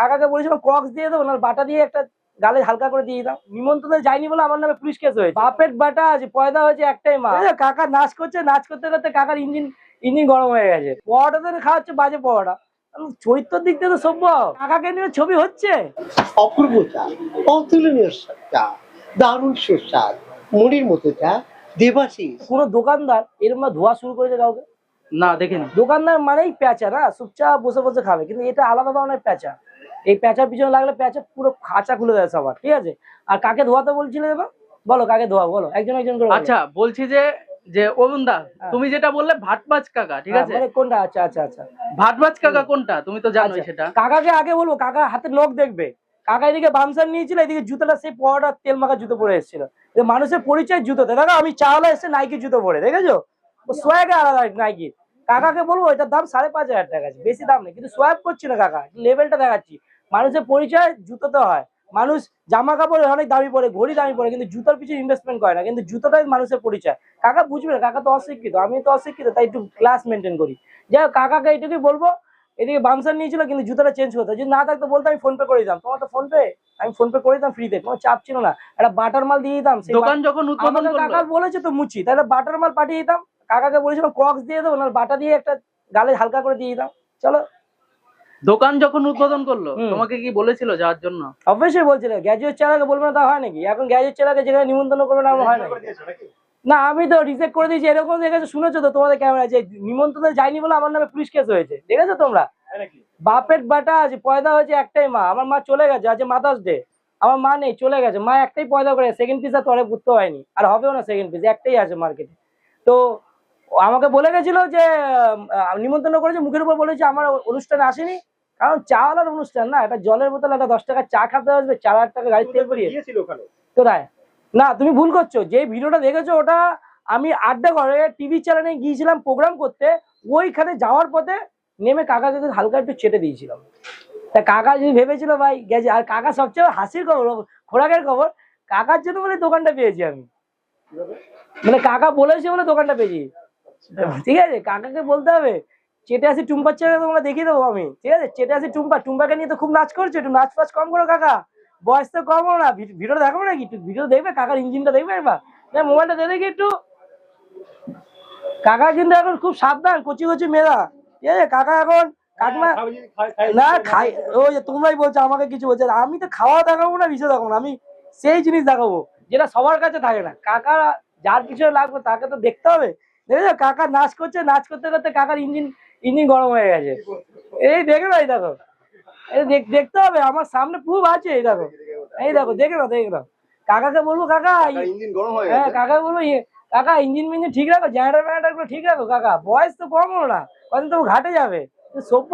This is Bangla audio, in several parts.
কাকাকে বলেছিলাম কক্স দিয়ে দেবো না বাটা দিয়ে একটা গালে হালকা করে দিয়ে দাও। নিমন্ত্রণে যাইনি বলে আমার নামে পুলিশ কেস হয়েছে। বাপের বাটা আছে পয়দা হয়েছে একটাই মা? কাকা নাচ করছে নাচ করতে করতে কাকার ইঞ্জিন ইঞ্জিন গরম হয়ে গেছে। পরোটা তো খাওয়াচ্ছে বাজে পরোটা। চরিত্রের দিক থেকে তো সভ্য। কাকাকে নিয়ে ছবি হচ্ছে? অপূর্ব চা অতুলনীয় চা দারুণ সুস্বাদ মুড়ির মতো চা দেবাশিস। কোনো দোকানদার এরকম ধোয়া শুরু করেছে কাউকে? না দেখিনি। দোকানদার মানেই পেঁচা না? চুপচাপ বসে বসে খাবে কিন্তু এটা আলাদা ধরনের পেঁচা এই পেঁচার পিছনে লাগলে প্যাঁচা পুরো খাঁচা খুলে দেয় সবার ঠিক আছে? আর কাকে ধোয়াতে বলছিলে এবার? বলো কাকে ধোয়া বলো একজন একজন করে আচ্ছা বলছি যে যে অরুণ দা হ্যাঁ। তুমি যেটা বললে ভাটবাজ কাকা ঠিক হ্যাঁ, আছে? মানে কোনটা? আচ্ছা আচ্ছা আচ্ছা। ভাটবাজ কাকা কোনটা? তুমি তো জানোই আচ্ছা, সেটা। কাকাকে আগে বলব কাকা হাতে নখ দেখবে। কাকা এদিকে বামসার নিয়েছিল এদিকে জুতোটা সেই পরোটা তেল মাখা জুতো পরে এসেছিল। মানুষের পরিচয় জুতোতে। দেখো আমি চাওলা এসে নাইকি জুতো পরে দেখেছ? সোয়াগে আলাদা নাইকি কাকাকে বলব এটার দাম সাড়ে পাঁচ হাজার টাকা বেশি দাম নেই কিন্তু সোয়াব করছি না কাকা লেভেলটা দেখাচ্ছি। মানুষের পরিচয় জুতোতে হয়। মানুষ জামা কাপড় অনেক দামি পরে ঘড়ি দামি পরে কিন্তু জুতোর পিছনে ইনভেস্টমেন্ট করে না কিন্তু জুতোটাই মানুষের পরিচয়। কাকা বুঝবে না কাকা তো অশিক্ষিত আমি তো অশিক্ষিত তাই একটু ক্লাস মেনটেন করি। যাই হোক, কাকাকে এইটুকুই বলব এদিকে বামসার নিয়েছিল কিন্তু জুতোটা চেঞ্জ করতে যদি না থাকতো বলতো আমি ফোন পে করে দিতাম। তোমার তো ফোন পে আমি ফোন পে করে দিতাম ফ্রিতে কোনো চাপ ছিল না। একটা বাটার মাল দিয়ে দিতাম সেই দোকান যখন উদ্বোধন আমাকে কাকা বলেছে তো মুচি তাহলে বাটার মাল পাঠিয়ে দিতাম। কাকাকে বলেছিলাম কক্স দিয়ে দেবো না বাটা দিয়ে একটা গালে হালকা করে দিয়ে দিতাম। চলো। দোকান যখন উদ্বোধন করল তোমাকে কি বলেছিল যাওয়ার জন্য? অবশ্যই বলছিল। গ্যাজুয়েট চালাকে বলব না তা হয় নাকি? এখন গ্যাজুয়েট চালাকে যেখানে নিমন্ত্রণ করবে না হয় নাকি? না আমি তো রিজেক্ট করে দিয়েছি। এরকম দেখেছ শুনেছো তো তোমাদের ক্যামেরা যে নিমন্ত্রণ যাইনি বলে আমার নামে পুলিশ কেস হয়েছে। দেখেছ তোমরা? বাপের বাটা আছে পয়দা হয়েছে একটাই মা। আমার মা চলে গেছে আজ মাতাস ডে। আমার মা নেই চলে গেছে। মা একটাই পয়দা করে সেকেন্ড পিস আর তরে পুততে হয়নি। আর হবেও না সেকেন্ড পিস একটাই আছে মার্কেটে তো আমাকে বলে গেছিল যে নিমন্ত্রণ করেছে মুখের উপর বলেছে আমার অনুষ্ঠানে আসেনি। কারণ চাওয়ালার অনুষ্ঠান না একটা জলের বোতল একটা দশ টাকা চা খাতে আসবে চার হাজার টাকা গাড়ির তেল পরিয়ে। কোথায়? না তুমি ভুল করছ। যে ভিডিওটা দেখেছ ওটা আমি আড্ডা ঘরে টিভি চ্যানেলে গিয়েছিলাম প্রোগ্রাম করতে ওইখানে যাওয়ার পথে নেমে কাকাকে হালকা একটু চেটে দিয়েছিলাম। তা কাকা যদি ভেবেছিল ভাই গেছে। আর কাকা সবচেয়ে হাসির খবর খোরাকের খবর কাকার জন্য বলে দোকানটা পেয়েছি আমি। মানে কাকা বলেছে বলে দোকানটা পেয়েছি। ঠিক আছে কাকাকে বলতে হবে চেটে আসি টুম্পার ছেলে তোমরা দেখিয়ে দেবো আমি ঠিক আছে? চেটে আসি টুম্পা টুম্পাকে নিয়ে তো খুব নাচ করছ একটু নাচ ফাচ কম করো কাকা। বয়স তো কম না ভিডিও দেখাবো নাকি? একটু ভিডিও দেখবে কাকার ইঞ্জিনটা দেখবে একবার। না মোবাইলটা দিয়ে দেখি একটু। কাকা কিন্তু এখন খুব সাবধান কচি কচি মেয়েরা। ঠিক আছে? কাকা এখন কাকিমা না খাই ওই যে তোমরাই বলছো আমাকে কিছু বলছে আমি তো খাওয়া দেখাবো না বিষয় দেখাবো না আমি সেই জিনিস দেখাবো যেটা সবার কাছে থাকে না। কাকা যার কিছু লাগবে তাকে তো দেখতে হবে। দেখেছ? কাকা নাচ করছে নাচ করতে করতে কাকার ইঞ্জিন ইঞ্জিন গরম হয়ে গেছে। এই দেখে ভাই দেখো। এই দেখ- দেখতে হবে আমার সামনে প্রুফ আছে এই দেখো। এই দেখো দেখে নাও দেখে নাও। কাকাকে বলব কাকা ইঞ্জিন গরম হয়ে হ্যাঁ গেছে। কাকা বলব ইয়ে, কাকা ইঞ্জিন মিঞ্জিন ঠিক রাখো জেনারেটর ম্যানারেটরগুলো ঠিক রাখো কাকা। বয়স তো কম হলো না কদিন তো ঘাটে যাবে। সভ্য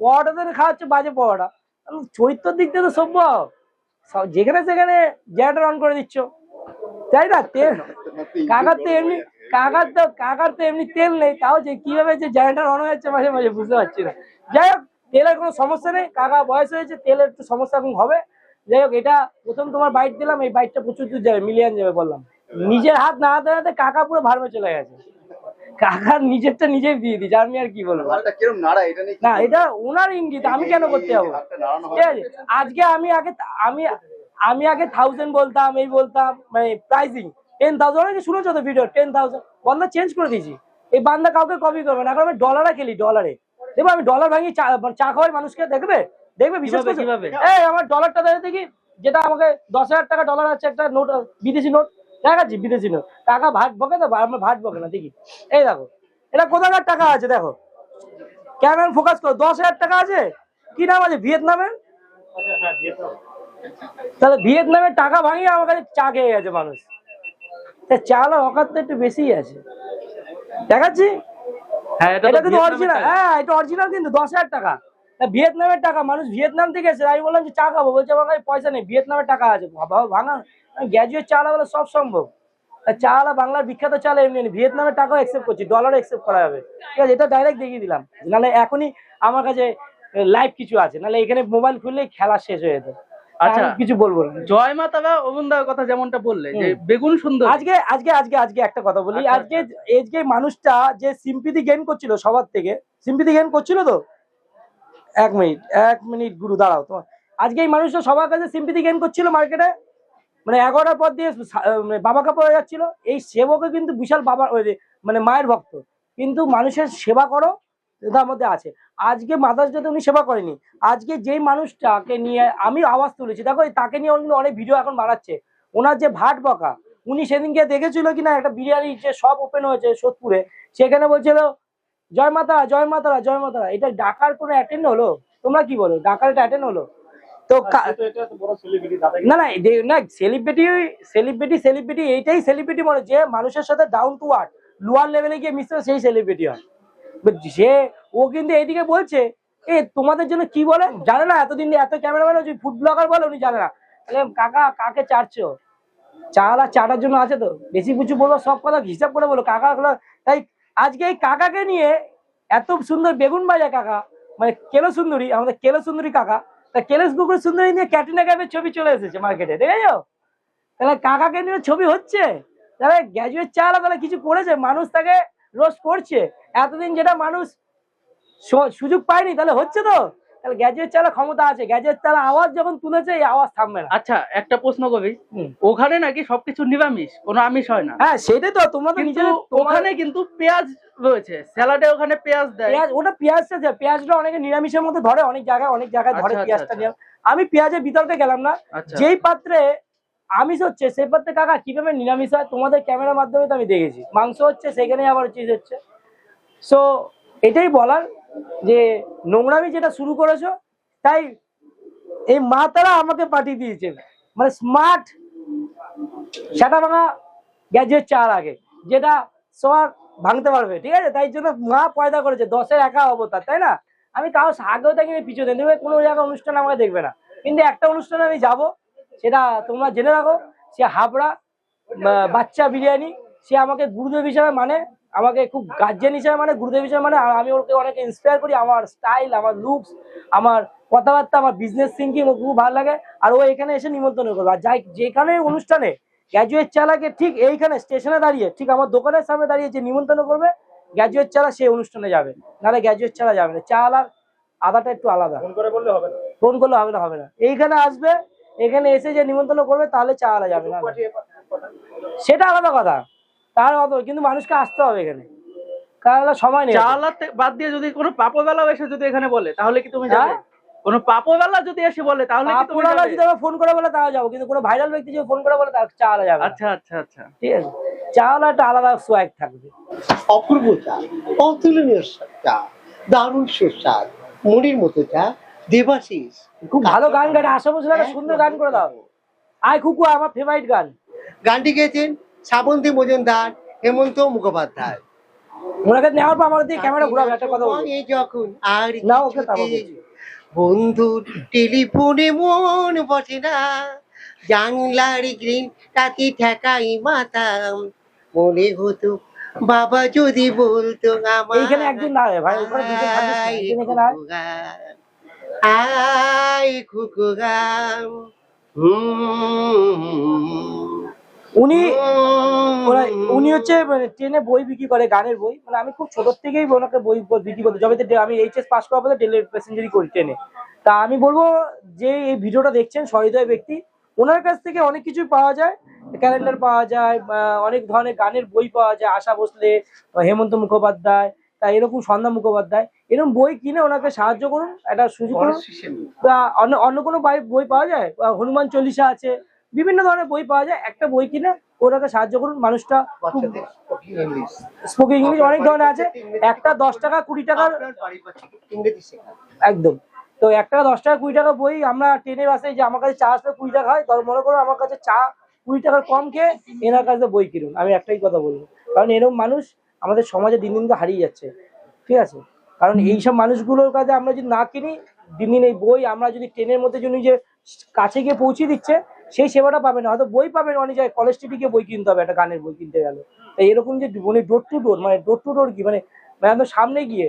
পরোটা তো খাওয়াচ্ছে বাজে পরোটা। উম, দিক থেকে তো সভ্য। সব- যেখানে সেখানে জেনারেটর অন করে দিচ্ছ। তাই না? কাকার তো এমনি কাকার তো কাকার তো এমনি তেল নেই তাও যে কীভাবে যে জেনারেটর অন হয়ে যাচ্ছে মাঝে মাঝে বুঝতে পারছি না। যাই হোক তেলের কোনো সমস্যা নেই কাকা বয়স হয়েছে তেলের একটু সমস্যা এখন হবে। যাই হোক এটা প্রথম তোমার বাইক দিলাম এই বাইকটা প্রচুর দূর যাবে মিলিয়ন যাবে বললাম। নিজের হাত না হাতে হাতে কাকা পুরো ভার্মে চলে গেছে। কাকার নিজেরটা নিজেই দিয়ে দিচ্ছে আমি আর কি বলব? না এটা ওনার ইঙ্গিত আমি কেন করতে যাব? ঠিক আছে আজকে আমি আগে আমি আমি আগে থাউজেন্ড বলতাম এই বলতাম মানে প্রাইসিং টেন থাউজেন্ড অনেকে শুনেছো তো ভিডিও টেন থাউজেন্ড বান্দা চেঞ্জ করে দিয়েছি। এই বান্দা কাউকে কপি করবে না। এখন আমি ডলারে খেলি ডলারে দেখব আমি ডলার ভাঙি চা মানে চা খাওয়াই মানুষকে দেখবে? দেখবে বিশেষ করে এই আমার ডলারটা দেখে দেখি যেটা আমাকে দশ হাজার টাকা ডলার আছে একটা নোট বিদেশি নোট দেখাচ্ছি বিদেশি নোট টাকা ভাট বকে তো আমার ভাট বকে না দেখি। এই দেখো এটা কোথাকার টাকা আছে দেখো। ক্যামেরা ফোকাস করো দশ হাজার টাকা আছে? কি নাম আছে? ভিয়েতনামের? তাহলে ভিয়েতনামের টাকা ভাঙিয়ে আমার কাছে চা খেয়ে গেছে মানুষ। চাল একটু বেশিই আছে। দেখাচ্ছি? হ্যাঁ এটা এটা কিন্তু অরিজিনাল হ্যাঁ এটা অরিজিনাল কিন্তু দশ হাজার টাকা। ভিয়েতনামের টাকা মানুষ ভিয়েতনাম থেকে এসে আমি বললাম যে চা খাব বলছে আমার কাছে পয়সা নেই ভিয়েতনামের টাকা আছে। ভাঙা গ্র্যাজুয়েট চা বলে সব সম্ভব। বাংলার বিখ্যাত চাল এমনি ভিয়েতনামের টাকাও অ্যাকসেপ্ট করছি ডলার অ্যাকসেপ্ট করা যাবে। ঠিক আছে এটা ডাইরেক্ট দেখিয়ে দিলাম। নাহলে এখনই আমার কাছে লাইভ কিছু আছে নাহলে এখানে মোবাইল খুললেই খেলা শেষ হয়ে যেত। আচ্ছা। কিছু বলব না। জয় মাতা বা অরুণদার কথা যেমনটা বললে যে বেগুন সুন্দর। আজকে আজকে আজকে আজকে একটা কথা বলি। আচ্ছা, আজকে আজকে মানুষটা যে সিম্পিতি করছিল সবার থেকে সিম্পিতি করছিল তো? এক মিনিট এক মিনিট গুরু দাঁড়াও তোমার। আজকে এই মানুষটা সবার কাছে সিম্পিতি গেন করছিল মার্কেটে মানে এগারোটার পর দিয়ে মানে বাবা কাপড় হয়ে যাচ্ছিল। এই সেবকও কিন্তু বিশাল যে মানে মায়ের ভক্ত। কিন্তু মানুষের সেবা করো তার মধ্যে আছে। আজকে মাদার্স ডেতে উনি সেবা করেনি। আজকে যেই মানুষটাকে নিয়ে আমি আওয়াজ তুলেছি দেখো তাকে নিয়ে কিন্তু অনেক ভিডিও এখন বানাচ্ছে। ওনার যে ভাট বকা উনি সেদিনকে দেখেছিল কিনা একটা বিরিয়ানি যে সব ওপেন হয়েছে সোদপুরে সেখানে বলছিল জয় মাতা জয় মাতারা জয় মাতারা এটা ডাকার কোনো অ্যাটেন্ড হলো? তোমরা কি বলো? ডাকার এটা অ্যাটেন্ড হলো? তো না না না সেলিব্রিটি সেলিব্রিটি সেলিব্রিটি এইটাই সেলিব্রিটি বলে যে মানুষের সাথে ডাউন টু আর্থ লোয়ার লেভেলে গিয়ে মিশতে সেই সেলিব্রিটি হয়। সে ও কিন্তু এইদিকে বলছে, এ, তোমাদের জন্য কি বলে? জানে না, এতদিন এত ক্যামেরাম্যান আছে ফুড ব্লগার বলে, উনি জানে না। তাহলে কাকা, কাকে চাটছো চাল আর চাটার জন্য আছে তো। বেশি কিছু বলব, সব কথা হিসাব করে বলো। কাকা তাই আজকে এই কাকাকে নিয়ে এত সুন্দর বেগুন ভাজা কাকা মানে কেলো সুন্দরী, আমাদের কেলো সুন্দরী কাকা, তা কেলেস কুকুর সুন্দরী নিয়ে ক্যাটরিনা ক্যাফের ছবি চলে এসেছে মার্কেটে দেখেছ? তাহলে কাকাকে নিয়ে ছবি হচ্ছে? তাহলে গ্র্যাজুয়েট চালা তাহলে কিছু করেছে মানুষ তাকে রোস্ট করছে এতদিন যেটা মানুষ সুযোগ পায়নি তাহলে হচ্ছে তো? তাহলে গ্র্যাজুয়েট চালা ক্ষমতা আছে গ্র্যাজুয়েট চালা আওয়াজ যখন তুলেছে এই আওয়াজ থামবে না। আচ্ছা একটা প্রশ্ন কবি ওখানে নাকি সবকিছু নিরামিষ কোনো আমিষ হয় না? হ্যাঁ সেটাই তো তোমরা তো কিন্তু নিজের ওখানে কিন্তু পেঁয়াজ রয়েছে স্যালাডে ওখানে পেঁয়াজ দেয়। পেঁয়াজ ওটা পেঁয়াজটা যে পেঁয়াজটা অনেকে নিরামিষের মধ্যে ধরে অনেক জায়গায় অনেক জায়গায় ধরে আচ্ছা, পেঁয়াজটা আচ্ছা। নিয়ে আমি পেঁয়াজের বিতর্কে গেলাম না। আচ্ছা। যেই পাত্রে আমিষ হচ্ছে সেই পাত্রে কাকা কীভাবে নিরামিষ হয় তোমাদের ক্যামেরার মাধ্যমে তো আমি দেখেছি। মাংস হচ্ছে সেখানে আবার চিজ হচ্ছে। সো এটাই বলার যে নোংরামি যেটা শুরু করেছ, তাই এই মা তারা আমাকে পাঠিয়ে দিয়েছে। মানে স্মার্ট সেটা ভাঙা গ্যাজেট চার আগে, যেটা সবার ভাঙতে পারবে, ঠিক আছে? তাই জন্য মা পয়দা করেছে, দশের একা অবতার, তাই না? আমি কারও আগেও থাকি পিছনে দেবে কোনো জায়গায় অনুষ্ঠান আমাকে দেখবে না। কিন্তু একটা অনুষ্ঠানে আমি যাব সেটা তোমরা জেনে রাখো সে হাবড়া বাচ্চা বিরিয়ানি সে আমাকে গুরুদেব হিসাবে মানে আমাকে খুব গার্জেন হিসাবে মানে গুরুদেব হিসাবে মানে আর আমি ওকে অনেক ইন্সপায়ার করি আমার স্টাইল আমার লুকস আমার কথাবার্তা আমার বিজনেস থিঙ্কিং ও খুব ভালো লাগে আর ও এখানে এসে নিমন্ত্রণ করবে। আর যাই যেখানে অনুষ্ঠানে গ্র্যাজুয়েট চালাকে ঠিক এইখানে স্টেশনে দাঁড়িয়ে ঠিক আমার দোকানের সামনে দাঁড়িয়ে যে নিমন্ত্রণ করবে গ্র্যাজুয়েট চালা সেই অনুষ্ঠানে যাবে। নাহলে গ্র্যাজুয়েট চালা যাবে না। চাল আর আদাটা একটু আলাদা। ফোন করে বললে হবে না। ফোন করলে হবে না হবে না। এইখানে আসবে এখানে এসে যে নিমন্ত্রণ করবে তাহলে চা আলা যাবে না সেটা আলাদা কথা। তার অত কিন্তু মানুষকে আসতে হবে এখানে। কারণ সময় নেই। চালাতে বাদ দিয়ে যদি কোনো পাপবেলা এসে যদি এখানে বলে তাহলে কি তুমি যাবে? হ্যাঁ? কোনো পাপবেলা যদি এসে বলে তাহলে কি তুমি যাবে? যদি ফোন করে বলে তাও যাব। কিন্তু কোনো ভাইরাল ব্যক্তি যদি ফোন করে বলে তার চা আলা যাবে আচ্ছা আচ্ছা আচ্ছা। ঠিক আছে? চা আলা একটা আলাদা সোয়াগ থাকবে। অপূর্ব চা। অতুলনীয় চা। দারুণ সুস্বাদ। মুড়ির মতো চা। দেবাশিস। খুব ভালো গান গায় আশা একটা সুন্দর গান করে দাও। আয় কুকু আমার ফেভারিট গান। গানটি গেয়েছেন শ্রাবন্তী মজুমদার হেমন্ত মুখোপাধ্যায়। ওনাকে নেওয়ার পর আমার দিয়ে ক্যামেরা ঘুরাবে একটা কথা মনে যখন আর না, ওকে বন্ধুর টেলিফোনে মন বসে না। জানলার গ্রিন তাতে ঠেকাই মাতাম। মনে হতো বাবা যদি বলতো আমার এইখানে একদিন না ভাই ওখানে দুজন থাকিস না, এখানে আয় খুকুগান উনি উনি হচ্ছে মানে ট্রেনে বই বিক্রি করে গানের বই। মানে আমি খুব ছোট থেকেই ওনাকে বই বিক্রি করতে যবে আমি এইচএস পাস করার পরে টেলে প্যাসেঞ্জারি করি ট্রেনে। তা আমি বলব যে এই ভিডিওটা দেখছেন সহৃদয় ব্যক্তি ওনার কাছ থেকে অনেক কিছুই পাওয়া যায়। ক্যালেন্ডার পাওয়া যায় অনেক ধরনের গানের বই পাওয়া যায় আশা ভোসলে হেমন্ত মুখোপাধ্যায় তা এরকম সন্ধ্যা মুখোপাধ্যায়। এরকম বই কিনে ওনাকে সাহায্য করুন একটা সুযোগ করুন। বা অন্য অন্য কোনো বই- বই পাওয়া যায়? বা হনুমান চল্লিশা আছে বিভিন্ন ধরনের বই পাওয়া যায় একটা বই কিনে ওনাকে সাহায্য করুন মানুষটা। স্পোকিং ইংলিশ অনেক ধরনের আছে। একটা দশ টাকা কুড়ি টাকার। একদম। তো এক টাকা দশ টাকা কুড়ি টাকা বই আমরা ট্রেনে বাসে যে আমার কাছে চা আসলে কুড়ি টাকা হয় তখন মনে করুন আমার কাছে চা কুড়ি টাকার কম খেয়ে এনার কাছে বই কিনুন। আমি একটাই কথা বলব। কারণ এরকম মানুষ আমাদের সমাজে দিন দিন হারিয়ে যাচ্ছে ঠিক আছে? কারণ এইসব মানুষগুলোর কাছে আমরা যদি না কিনি দিন দিন এই বই আমরা যদি ট্রেনের মধ্যে যদি যে কাছে গিয়ে পৌঁছে দিচ্ছে সেই সেবাটা পাবেন না। হয়তো বই পাবেন অনেক জায়গায় কলেজ স্ট্রিটে গিয়ে বই কিনতে হবে একটা গানের বই কিনতে গেলে। তাই এরকম যে মানে ডোর টু ডোর মানে ডোর টু ডোর কি? মানে মানে একদম সামনে গিয়ে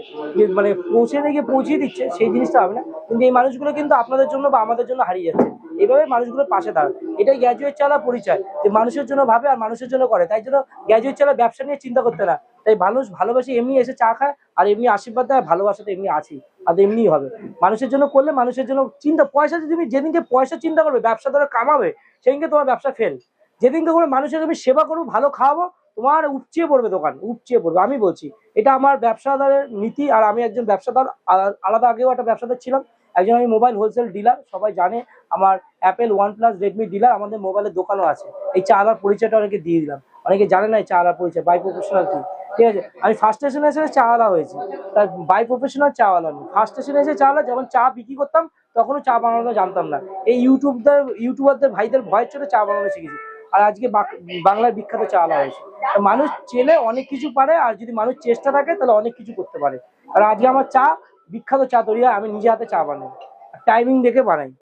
মানে পৌঁছে গিয়ে পৌঁছে দিচ্ছে, সেই জিনিসটা হবে না। কিন্তু এই মানুষগুলো কিন্তু আপনাদের জন্য বা আমাদের জন্য হারিয়ে যাচ্ছে। এইভাবে মানুষগুলোর পাশে দাঁড়ায় এটাই গ্র্যাজুয়েট চালা পরিচয়, যে মানুষের জন্য ভাবে আর মানুষের জন্য করে। তাই জন্য গ্র্যাজুয়েট চালা ব্যবসা নিয়ে চিন্তা করতে না। তাই মানুষ ভালোবাসে এমনি এসে চা খায়, আর এমনি আশীর্বাদ দেয় আর ভালোবাসাতে এমনি আছি। আর এমনিই হবে। মানুষের জন্য করলে মানুষের জন্য চিন্তা, পয়সা যদি তুমি যেদিনকে পয়সা চিন্তা করবে, ব্যবসা ধরে কামাবে, সেদিনকে তোমার ব্যবসা ফেল যেদিনকে করে মানুষের তুমি সেবা করব, ভালো খাওয়াবো তোমার উপচিয়ে পড়বে দোকান উপচিয়ে পড়বে। আমি বলছি, এটা আমার ব্যবসাদারের নীতি আর আমি একজন ব্যবসাদার আলাদা আগেও একটা ব্যবসাদার ছিলাম। একজন আমি মোবাইল হোলসেল ডিলার সবাই জানে আমার Apple OnePlus Redmi dealer আমাদের মোবাইলের দোকানও আছে। এই চা আলার পরিচয়টা অনেকে দিয়ে দিলাম। অনেকে জানে না এই চা আলার পরিচয় বাই প্রফেশনাল কি? ঠিক আছে? আমি ফার্স্ট স্টেশনে এসে চা আলা হয়েছি। তার বাই প্রফেশনাল চা আলা নয় ফার্স্ট স্টেশনে এসে চা আলা যখন চা বিক্রি করতাম, তখনও চা বানানো জানতাম না। এই ইউটিউবদের, ইউটিউবারদের ভাইদের ভয়ের চোটে চা বানানো শিখেছি। আর আজকে বাংলার বিখ্যাত চা আলা হয়েছে। মানুষ চেলে অনেক কিছু পারে, আর যদি মানুষ চেষ্টা থাকে, তাহলে অনেক কিছু করতে পারে। আর আজকে আমার চা, বিখ্যাত চা তৈরি হয়, আমি নিজে হাতে চা বানাই। টাইমিং দেখে বানাই।